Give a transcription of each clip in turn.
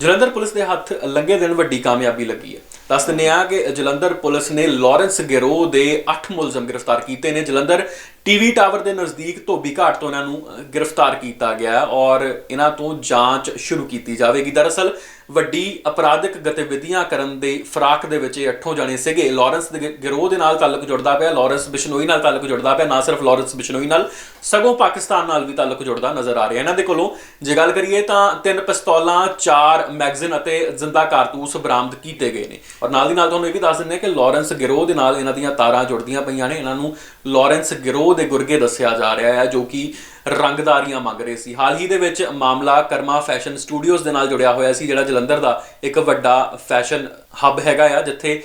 Jalandhar police ਦੇ ਹੱਥ ਲੰਘੇ ਦਿਨ ਵੱਡੀ ਕਾਮਯਾਬੀ ਲੱਗੀ ਹੈ। ਦੱਸ ਦਿੰਦੇ ਆ ਕਿ ਜਲੰਧਰ ਪੁਲਿਸ ਨੇ ਲਾਰੈਂਸ ਗਿਰੋਹ ਦੇ 8 ਮੁਲਜ਼ਮ ਗ੍ਰਿਫਤਾਰ ਕੀਤੇ ਨੇ। ਜਲੰਧਰ ਟੀਵੀ ਟਾਵਰ ਦੇ ਨਜ਼ਦੀਕ ਧੋਬੀ ਘਾਟ ਤੋਂ ਇਹਨਾਂ ਨੂੰ ਗ੍ਰਿਫਤਾਰ ਕੀਤਾ ਗਿਆ ਔਰ ਇਹਨਾਂ ਤੋਂ ਜਾਂਚ ਸ਼ੁਰੂ ਕੀਤੀ ਜਾਵੇਗੀ। ਦਰਅਸਲ, ਵੱਡੀ ਅਪਰਾਧਿਕ ਗਤੀਵਿਧੀਆਂ ਕਰਨ ਦੇ ਫਰਾਕ ਦੇ ਵਿੱਚ ਇਹ ਅੱਠੋਂ ਜਣੇ ਸੀਗੇ। ਲਾਰੈਂਸ ਦੇ ਗਿਰੋਹ ਦੇ ਨਾਲ ਤਾਲੁਕ ਜੁੜਦਾ ਪਿਆ, ਲਾਰੈਂਸ ਬਿਸ਼ਨੋਈ ਨਾਲ ਤਾਲੁਕ ਜੁੜਦਾ ਪਿਆ, ਨਾ ਸਿਰਫ ਲਾਰੈਂਸ ਬਿਸ਼ਨੋਈ ਨਾਲ, ਸਗੋਂ ਪਾਕਿਸਤਾਨ ਨਾਲ ਵੀ ਤਾਲੁਕ ਜੁੜਦਾ ਨਜ਼ਰ ਆ ਰਿਹਾ। ਇਹਨਾਂ ਦੇ ਕੋਲੋਂ ਜੇ ਗੱਲ ਕਰੀਏ ਤਾਂ ਤਿੰਨ ਪਿਸਤੌਲਾਂ, ਚਾਰ ਮੈਗਜ਼ੀਨ ਅਤੇ ਜ਼ਿੰਦਾ ਕਾਰਤੂਸ ਬਰਾਮਦ ਕੀਤੇ ਗਏ ਨੇ। ਔਰ ਨਾਲ ਦੀ ਨਾਲ ਤੁਹਾਨੂੰ ਇਹ ਵੀ ਦੱਸ ਦਿੰਦੇ ਹਾਂ ਕਿ ਲਾਰੈਂਸ ਗਿਰੋਹ ਦੇ ਨਾਲ ਇਹਨਾਂ ਦੀਆਂ ਤਾਰਾਂ ਜੁੜਦੀਆਂ ਪਈਆਂ ਨੇ। ਇਹਨਾਂ ਨੂੰ ਲਾਰੈਂਸ ਗਿਰੋਹ ਦੇ ਗੁਰਗੇ ਦੱਸਿਆ ਜਾ ਰਿਹਾ ਹੈ ਜੋ ਕਿ ਰੰਗਦਾਰੀਆਂ ਮੰਗ ਰਹੇ ਸੀ। ਹਾਲ ਹੀ ਦੇ ਵਿੱਚ ਮਾਮਲਾ ਕਰਮਾ ਫੈਸ਼ਨ ਸਟੂਡੀਓਜ਼ ਦੇ ਨਾਲ ਜੁੜਿਆ ਹੋਇਆ ਸੀ, ਜਿਹੜਾ ਜਲੰਧਰ ਦਾ ਇੱਕ ਵੱਡਾ ਫੈਸ਼ਨ ਹੱਬ ਹੈਗਾ ਆ, ਜਿੱਥੇ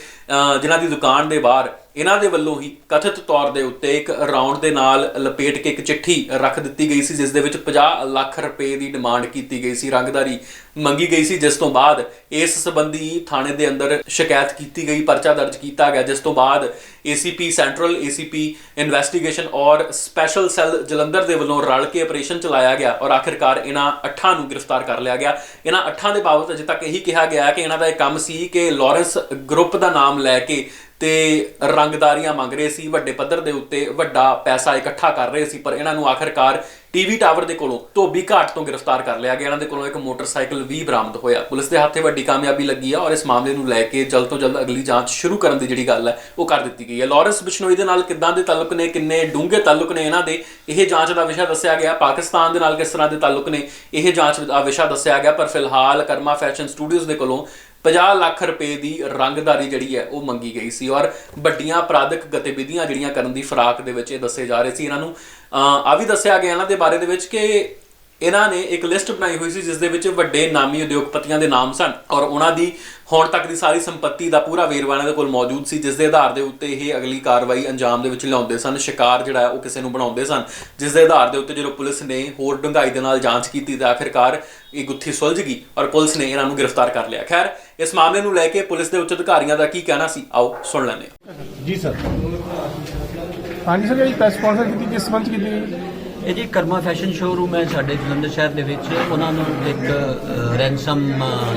ਜਿਨ੍ਹਾਂ ਦੀ ਦੁਕਾਨ ਦੇ ਬਾਹਰ ਇਹਨਾਂ ਦੇ ਵੱਲੋਂ ਹੀ ਕਥਿਤ ਤੌਰ ਦੇ ਉੱਤੇ ਇੱਕ ਰਾਉਂਡ ਦੇ ਨਾਲ ਲਪੇਟ ਕੇ ਇੱਕ ਚਿੱਠੀ ਰੱਖ ਦਿੱਤੀ ਗਈ ਸੀ, ਜਿਸ ਦੇ ਵਿੱਚ 50 ਲੱਖ ਰੁਪਏ ਦੀ ਡਿਮਾਂਡ ਕੀਤੀ ਗਈ ਸੀ। ਰੰਗਦਾਰੀ ਮੰਗੀ ਗਈ ਸੀ, ਜਿਸ ਤੋਂ ਬਾਅਦ ਇਸ ਸੰਬੰਧੀ ਥਾਣੇ ਦੇ ਅੰਦਰ ਸ਼ਿਕਾਇਤ ਕੀਤੀ ਗਈ, ਪਰਚਾ ਦਰਜ ਕੀਤਾ ਗਿਆ, ਜਿਸ ਤੋਂ ਬਾਅਦ ACP ਸੈਂਟਰਲ ACP ਇਨਵੈਸਟੀਗੇਸ਼ਨ ਔਰ ਸਪੈਸ਼ਲ ਸੈੱਲ ਜਲੰਧਰ ਦੇ ਵੱਲੋਂ ਰਲ ਕੇ ਆਪਰੇਸ਼ਨ ਚਲਾਇਆ ਗਿਆ ਔਰ ਆਖਿਰਕਾਰ ਇਹਨਾਂ ਅੱਠਾਂ ਨੂੰ ਗ੍ਰਿਫਤਾਰ ਕਰ ਲਿਆ ਗਿਆ। ਇਹਨਾਂ ਅੱਠਾਂ ਦੇ ਬਾਬਤ ਅਜੇ ਤੱਕ ਇਹੀ ਕਿਹਾ ਗਿਆ ਕਿ ਇਹਨਾਂ ਦਾ ਇਹ ਕੰਮ ਸੀ ਕਿ ਲਾਰੈਂਸ ਗਰੁੱਪ ਦਾ ਨਾਮ ਲੈ ਕੇ ਤੇ ਰੰਗਦਾਰੀਆਂ ਮੰਗ ਰਹੇ ਸੀ, ਵੱਡੇ ਪੱਧਰ ਦੇ ਉੱਤੇ ਵੱਡਾ ਪੈਸਾ ਇਕੱਠਾ ਕਰ ਰਹੇ ਸੀ, ਪਰ ਇਹਨਾਂ ਨੂੰ ਆਖਿਰਕਾਰ ਟੀਵੀ ਟਾਵਰ ਦੇ ਕੋਲੋਂ ਧੋਬੀ ਘਾਟ ਤੋਂ ਗ੍ਰਿਫਤਾਰ ਕਰ ਲਿਆ ਗਿਆ। ਇਹਨਾਂ ਦੇ ਕੋਲੋਂ ਇੱਕ ਮੋਟਰਸਾਈਕਲ ਵੀ ਬਰਾਮਦ ਹੋਇਆ। ਪੁਲਿਸ ਦੇ ਹੱਥੇ ਵੱਡੀ ਕਾਮਯਾਬੀ ਲੱਗੀ ਆ ਔਰ ਇਸ ਮਾਮਲੇ ਨੂੰ ਲੈ ਕੇ ਜਲਦ ਤੋਂ ਜਲਦ ਅਗਲੀ ਜਾਂਚ ਸ਼ੁਰੂ ਕਰਨ ਦੀ ਜਿਹੜੀ ਗੱਲ ਹੈ, ਉਹ ਕਰ ਦਿੱਤੀ ਗਈ ਹੈ। ਲਾਰੈਂਸ ਬਿਸ਼ਨੋਈ ਦੇ ਨਾਲ ਕਿੱਦਾਂ ਦੇ ਤਾਲੁਕ ਨੇ, ਕਿੰਨੇ ਡੂੰਘੇ ਤਾਲੁਕ ਨੇ ਇਹਨਾਂ ਦੇ, ਇਹ ਜਾਂਚ ਦਾ ਵਿਸ਼ਾ ਦੱਸਿਆ ਗਿਆ। ਪਾਕਿਸਤਾਨ ਦੇ ਨਾਲ ਕਿਸ ਤਰ੍ਹਾਂ ਦੇ ਤਾਲੁਕ ਨੇ, ਇਹ ਜਾਂਚ ਦਾ ਵਿਸ਼ਾ ਦੱਸਿਆ ਗਿਆ, ਪਰ ਫਿਲਹਾਲ ਕਰਮਾ ਫੈਸ਼ਨ ਸਟੂਡੀਓਜ਼ ਦੇ ਕੋਲੋਂ 50 ਲੱਖ ਰੁਪਏ ਦੀ ਰੰਗਦਾਰੀ ਜਿਹੜੀ ਹੈ ਉਹ ਮੰਗੀ ਗਈ ਸੀ ਔਰ ਵੱਡੀਆਂ ਅਪਰਾਧਿਕ ਗਤੀਵਿਧੀਆਂ ਜਿਹੜੀਆਂ ਕਰਨ ਦੀ ਫਰਾਕ ਦੇ ਵਿੱਚ ਇਹ ਦੱਸੇ ਜਾ ਰਹੇ ਸੀ। ਇਹਨਾਂ ਨੂੰ ਆ ਵੀ ਦੱਸਿਆ ਗਿਆ ਇਹਨਾਂ ਦੇ ਬਾਰੇ ਦੇ ਵਿੱਚ ਕਿ ਇਹਨਾਂ ਨੇ ਇੱਕ ਲਿਸਟ ਬਣਾਈ ਹੋਈ ਸੀ ਜਿਸ ਦੇ ਵਿੱਚ ਵੱਡੇ ਨਾਮੀ ਉਦਯੋਗਪਤੀਆਂ ਦੇ ਨਾਮ ਸਨ ਔਰ ਉਹਨਾਂ ਦੀ ਹੁਣ ਤੱਕ ਦੀ ਸਾਰੀ ਸੰਪਤੀ ਦਾ ਪੂਰਾ ਵੇਰਵਾ ਇਹਨਾਂ ਦੇ ਕੋਲ ਮੌਜੂਦ ਸੀ, ਜਿਸ ਦੇ ਆਧਾਰ ਦੇ ਉੱਤੇ ਇਹ ਅਗਲੀ ਕਾਰਵਾਈ ਅੰਜਾਮ ਦੇ ਵਿੱਚ ਲਿਆਉਂਦੇ ਸਨ। ਸ਼ਿਕਾਰ ਜਿਹੜਾ ਉਹ ਕਿਸੇ ਨੂੰ ਬਣਾਉਂਦੇ ਸਨ। ਜਿਸ ਦੇ ਆਧਾਰ ਦੇ ਉੱਤੇ ਜਦੋਂ ਪੁਲਿਸ ਨੇ ਹੋਰ ਡੂੰਘਾਈ ਦੇ ਨਾਲ ਜਾਂਚ ਕੀਤੀ ਤਾਂ ਆਖਿਰਕਾਰ ਇਹ ਗੁੱਥੀ ਸੁਲਝ ਗਈ ਔਰ ਪੁਲਿਸ ਨੇ ਇਹਨਾਂ ਨੂੰ ਗ੍ਰਿਫਤਾਰ ਕਰ ਲਿਆ। ਖੈਰ, ਇਸ ਮਾਮਲੇ ਨੂੰ ਲੈ ਕੇ ਪੁਲਿਸ ਦੇ ਉੱਚ ਅਧਿਕਾਰੀਆਂ ਦਾ ਕੀ ਕਹਿਣਾ ਸੀ? ਆਓ, ਸੁਣ ਲੈਂਦੇ ਹਾਂ। ਜੀ, ਸਰ। ਹਾਂਜੀ, ਸਰ ਜਿਹੜੀ ਪ੍ਰੈਸ ਕਾਨਫਰੰਸ ਕੀਤੀ ਕਿਸ ਸੰਬੰਧ ਕੀਤੀ ਇਹ ਜੀ ਕਰਮਾ ਫੈਸ਼ਨ ਸ਼ੋਰੂਮ ਹੈ ਸਾਡੇ ਜਲੰਧਰ ਸ਼ਹਿਰ ਦੇ ਵਿੱਚ। ਉਹਨਾਂ ਨੂੰ ਇੱਕ ਰੈਂਸਮ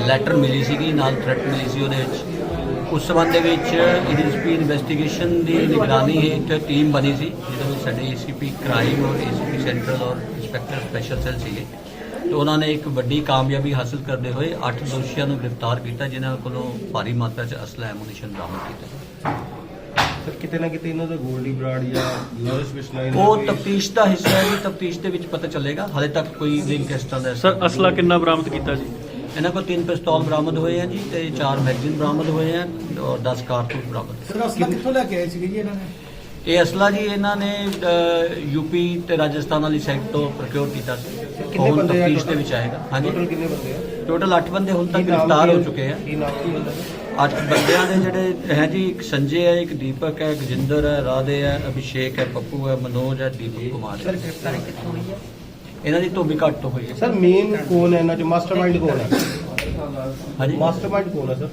ਲੈਟਰ ਮਿਲੀ ਸੀਗੀ, ਨਾਲ ਥ੍ਰੈਟ ਮਿਲੀ ਸੀ ਉਹਦੇ ਵਿੱਚ। ਉਸ ਸੰਬੰਧ ਦੇ ਵਿੱਚ ਏਡੀਐਸਪੀ ਇਨਵੈਸਟੀਗੇਸ਼ਨ ਦੀ ਨਿਗਰਾਨੀ ਹੇਠ ਟੀਮ ਬਣੀ ਸੀ, ਜਿਹਦੇ ਵਿੱਚ ਸਾਡੇ ਏਸੀਪੀ ਕ੍ਰਾਈਮ ਔਰ ਏਸੀਪੀ ਸੈਂਟਰਲ ਔਰ ਇੰਸਪੈਕਟਰ ਸਪੈਸ਼ਲ ਸੈੱਲ ਸੀਗੇ। ਤੇ ਉਹਨਾਂ ਨੇ ਇੱਕ ਵੱਡੀ ਕਾਮਯਾਬੀ ਹਾਸਲ ਕਰਦੇ ਹੋਏ 8 ਦੋਸ਼ੀਆਂ ਨੂੰ ਗ੍ਰਿਫਤਾਰ ਕੀਤਾ, ਜਿਨ੍ਹਾਂ ਕੋਲੋਂ ਭਾਰੀ ਮਾਤਰਾ 'ਚ ਅਸਲਾ ਐਮੂਨੀਸ਼ਨ ਬਰਾਮਦ ਕੀਤਾ। ਸਰ ਕਿਤੇ ਨਾ ਕਿਤੇ ਇਹਨਾਂ ਦਾ ਗੋਲਡੀ ਬਰਾੜ ਜਾਂ ਲੋਰਿਸ ਬਿਸ਼ਨਾਈ ਉਹ ਤਫਤੀਸ਼ ਦਾ ਹਿੱਸਾ ਹੈ ਜੀ ਤਫਤੀਸ਼ ਦੇ ਵਿੱਚ ਪਤਾ ਚੱਲੇਗਾ। ਹਾਲੇ ਤੱਕ ਕੋਈ ਲਿੰਕ ਇਸ ਤਰ੍ਹਾਂ ਦਾ ਸਰ ਅਸਲਾ ਕਿੰਨਾ ਬਰਾਮਦ ਕੀਤਾ ਜੀ? ਇਹਨਾਂ ਕੋਲ ਤਿੰਨ ਪਿਸਤੌਲ ਬਰਾਮਦ ਹੋਏ ਆ ਜੀ ਤੇ ਚਾਰ ਮੈਗਜ਼ੀਨ ਬਰਾਮਦ ਹੋਏ ਆ ਔਰ 10 ਕਾਰਤੂਸ ਬਰਾਮਦ। ਸਰ ਅਸਲਾ ਕਿੱਥੋਂ ਲੈ ਕੇ ਆਏ ਸੀਗੇ ਜੀ ਇਹਨਾਂ ਨੇ? ਇਹ ਅਸਲਾ ਜੀ ਇਹਨਾਂ ਨੇ ਯੂਪੀ ਤੇ ਰਾਜਸਥਾਨ ਵਾਲੀ ਸਾਈਡ ਤੋਂ ਪ੍ਰੋਕਿਉਰ ਕੀਤਾ ਸੀ। ਕਿੰਨੇ ਬੰਦੇ ਆ ਦੇ? ਵਿੱਚ ਆਏਗਾ। ਹਾਂਜੀ। ਟੋਟਲ ਕਿੰਨੇ ਬੰਦੇ ਆ? ਟੋਟਲ 8 ਬੰਦੇ ਹੁਣ ਤੱਕ ਗ੍ਰਿਫਤਾਰ ਹੈ? ਚੁੱਕੇ ਆ। ਕੀ ਨਾਮ ਕੀ ਬੰਦਾ 8 ਬੰਦਿਆਂ ਦੇ ਜਿਹੜੇ ਹੈ ਜੀ ਇੱਕ ਸੰਜੇ ਹੈ ਇੱਕ ਦੀਪਕ ਹੈ ਗਜਿੰਦਰ ਹੈ ਰਾਧੇ ਹੈ ਅਭਿਸ਼ੇਕ ਹੈ ਪੱਪੂ ਹੈ ਮਨੋਜ ਹੈ ਦੀਪਕ ਕੁਮਾਰ ਹੈ। ਗ੍ਰਿਫਤਾਰੀ ਕਿੱਥੋਂ ਹੋਈ ਹੈ? ਇਹਨਾਂ ਦੀ ਧੋਬੀ ਘੱਟ ਤੋਂ ਹੋਈ ਹੈ। ਸਰ ਮੇਨ ਕੌਣ ਹੈ ਇਹਨਾਂ ਚ? ਮਾਸਟਰਮਾਈਂਡ ਕੌਣ ਹੈ? ਹਾਂਜੀ? ਮਾਸਟਰਮਾਈਂਡ ਕੌਣ ਹੈ ਸਰ?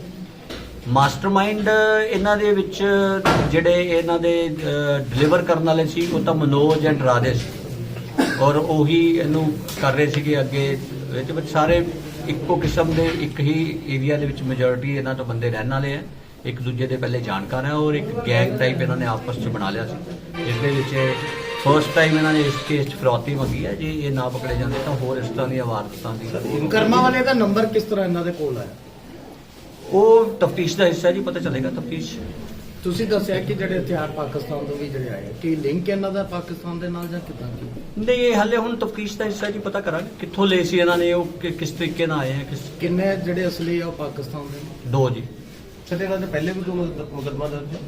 ਮਾਸਟਰਮਾਈਂਡ ਇਹਨਾਂ ਦੇ ਵਿੱਚ ਜਿਹੜੇ ਇਹਨਾਂ ਦੇ ਡਿਲੀਵਰ ਕਰਨ ਵਾਲੇ ਸੀ ਉਹ ਤਾਂ ਮਨੋਜ ਐਂਡ ਰਾਧੇ ਸੀ। ਔਰ ਉਹੀ ਇਹਨੂੰ ਕਰ ਰਹੇ ਸੀਗੇ ਅੱਗੇ ਵਿੱਚ ਵਿੱਚ ਸਾਰੇ ਇੱਕੋ ਕਿਸਮ ਦੇ ਇੱਕ ਹੀ ਏਰੀਆ ਦੇ ਵਿੱਚ ਮੈਜੋਰਿਟੀ ਇਹਨਾਂ ਤੋਂ ਬੰਦੇ ਰਹਿਣ ਵਾਲੇ ਆ। ਇੱਕ ਦੂਜੇ ਦੇ ਪਹਿਲੇ ਜਾਣਕਾਰ ਹੈ ਔਰ ਇੱਕ ਗੈਂਗ ਟਾਈਪ ਇਹਨਾਂ ਨੇ ਆਪਸ ਵਿੱਚ ਬਣਾ ਲਿਆ ਸੀ। ਇਸ ਦੇ ਵਿੱਚ ਫਰਸਟ ਟਾਈਮ ਇਹਨਾਂ ਨੇ ਇਸ ਕੇਸ 'ਚ ਫਰੌਤੀ ਮੰਗੀ ਹੈ ਜੇ ਇਹ ਨਾ ਪਕੜੇ ਜਾਂਦੇ ਤਾਂ ਹੋਰ ਇਸ ਤਰ੍ਹਾਂ ਦੀਆਂ ਵਾਰਦਾਤਾਂ ਦੀ ਕਰਮਾ ਵਾਲੇ ਦਾ ਨੰਬਰ ਕਿਸ ਤਰ੍ਹਾਂ ਇਹਨਾਂ ਦੇ ਕੋਲ ਆਇਆ? ਉਹ ਤਫਤੀਸ਼ ਦਾ ਹਿੱਸਾ ਜੀ ਪਤਾ ਚੱਲੇਗਾ ਤਫਤੀਸ਼। ਤੁਸੀਂ ਦੱਸਿਆ ਕਿ ਜਿਹੜੇ ਹਥਿਆਰ ਪਾਕਿਸਤਾਨ ਤੋਂ ਵੀ ਜਿਹੜੇ ਆਏ ਕੀ ਲਿੰਕ ਇਹਨਾਂ ਦਾ ਪਾਕਿਸਤਾਨ ਦੇ ਨਾਲ ਜਾਂ ਕਿਦਾਂ ਕੀ ਨਹੀਂ ਇਹ ਹਾਲੇ ਹੁਣ ਤਫਤੀਸ਼ ਦਾ ਹਿੱਸਾ ਜੀ ਪਤਾ ਕਰਾਂਗੇ ਕਿੱਥੋਂ ਲਏ ਸੀ ਇਹਨਾਂ ਨੇ ਉਹ ਕਿ- ਕਿਸ ਤਰੀਕੇ ਨਾਲ ਆਏ ਆ ਕਿਸ ਕਿੰਨੇ ਜਿਹੜੇ ਅਸਲੀ ਆ ਉਹ ਪਾਕਿਸਤਾਨ ਦੇ? ਨੇ? ਦੋ ਜੀ। ਸਰ ਇਹਨਾਂ ਦੇ ਪਹਿਲੇ ਵੀ ਕੋਈ ਮੁਕੱਦ- ਮੁਕੱਦਮਾ ਦਰਜ ਹੈ?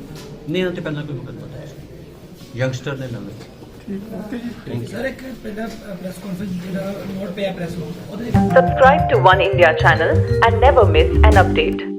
ਨਹੀਂ ਇਹਨਾਂ ਤੇ ਪਹਿਲਾਂ ਕੋਈ ਮੁਕੱਦਮਾ ਦਰਜ ਨਹੀਂ। ਯੰਗਸਟਰ ਨੇ ਨਵੇਂ। ਸਰ ਇੱਕ ਪਹਿਲਾਂ ਪ੍ਰੈਸ ਕਾਨਫਰੰਸ ਜਿਹੜਾ ਨੋਟ ਪਿਆ ਪ੍ਰੈਸ ਨੂੰ ਉਹਦੇ Subscribe to One India channel and never miss an update.